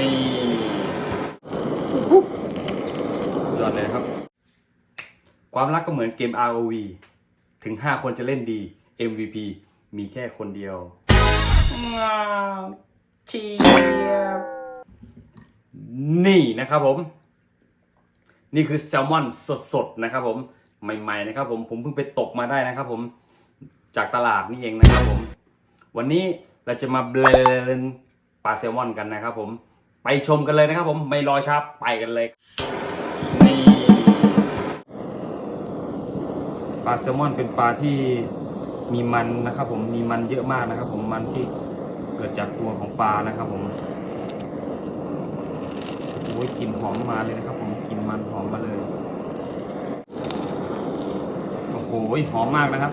นี่ยอดเลยครับ ความรักก็เหมือนเกม ROV ถึง 5 คนจะเล่นดี MVP มีแค่คนเดียวงาวเชียบนี่นะครับผม นี่คือแซลมอนสดๆนะครับผม ใหม่ๆนะครับผม ผมเพิ่งไปตกมาได้นะครับผม จากตลาดนี่เองนะครับผม วันนี้เราจะมาเบลนปลาแซลมอนกันนะครับผม ไปชมกันเลยนะครับผมไม่รอช้าไปกันเลยนี่ปลาแซลมอนเป็นปลาที่มีมันนะครับ ผมมีมันเยอะมากนะครับ ผมมันที่เกิดจากตัวของปลานะครับ ผมโอ้ยกลิ่นหอมมาเลยนะครับ ผมกลิ่นมันหอมมาเลยโอ้โหหอมมากนะครับ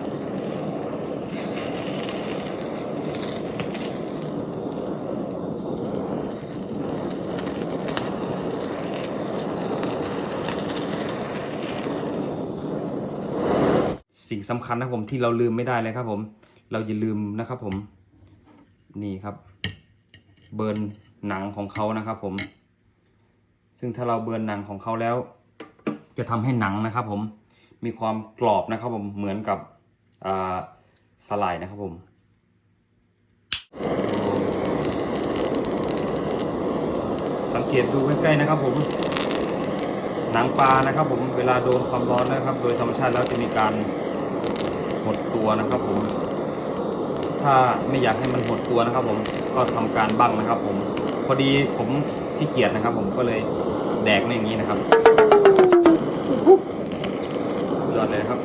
สิ่งสำคัญนะผมที่เราลืมไม่ได้เลยครับ ผม เราอย่าลืมนะครับ ผม นี่ครับ เบิร์นหนังของเขานะครับ ผม ซึ่งถ้าเราเบิร์นหนังของเขาแล้ว จะทำให้หนังนะครับ ผมมีความกรอบนะครับ ผมเหมือนกับสไลด์นะครับผมสังเกตดูใกล้ๆนะครับ ผมหนังปลานะครับ ผมเวลาโดนความร้อนนะครับ โดยธรรมชาติแล้วจะมีการ หดตัวนะครับผม ถ้าไม่อยากให้มันหดตัวนะครับ ผมก็ทำการบั้งนะครับ ผม พอดีผมที่เกียจนะครับ ผมก็เลยแดกไม่อย่างนี้นะครับยอดเลยครับ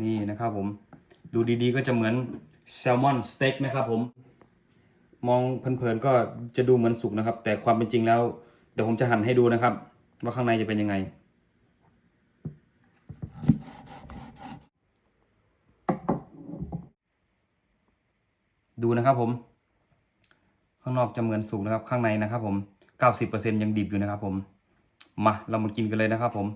นี่นะครับผม ดูดีๆ ก็จะเหมือนแซลมอนสเต็กนะครับผม มองเพลินๆก็จะดูเหมือนสุกนะครับ แต่ความเป็นจริงแล้ว เดี๋ยวผมจะหั่นให้ดูนะครับ ว่าข้างในจะเป็นยังไง ดูนะครับผม ข้างนอกจะเหมือนสุกนะครับ ข้างในนะครับผม 90%ยังดิบอยู่นะครับผม มาเรามากินกันเลยนะครับผม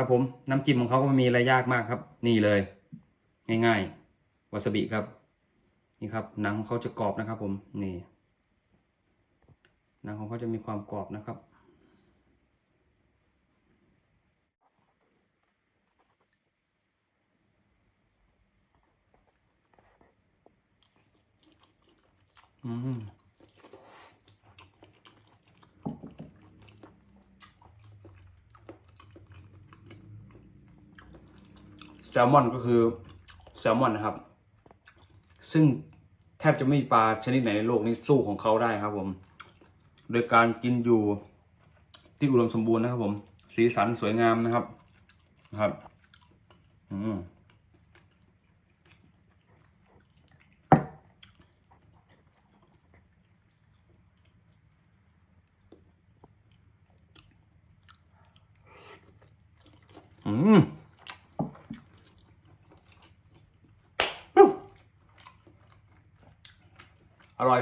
ครับผมน้ำจิ้มของเขาก็ไม่มีอะไรยากมากครับ นี่เลย ง่ายๆวาซาบิครับ นี่ครับหนังของเขาจะกรอบนะครับผมนี่หนังของเขาจะมีความกรอบนะครับ อืม แซลมอนก็คือแซลมอนนะครับ ซึ่งแทบจะไม่มีปลาชนิดไหนในโลกนี้สู้ของเขาได้ครับผม โดยการกินอยู่ที่อุดมสมบูรณ์นะครับผม สีสันสวยงามนะครับนะครับอืมอืม อร่อย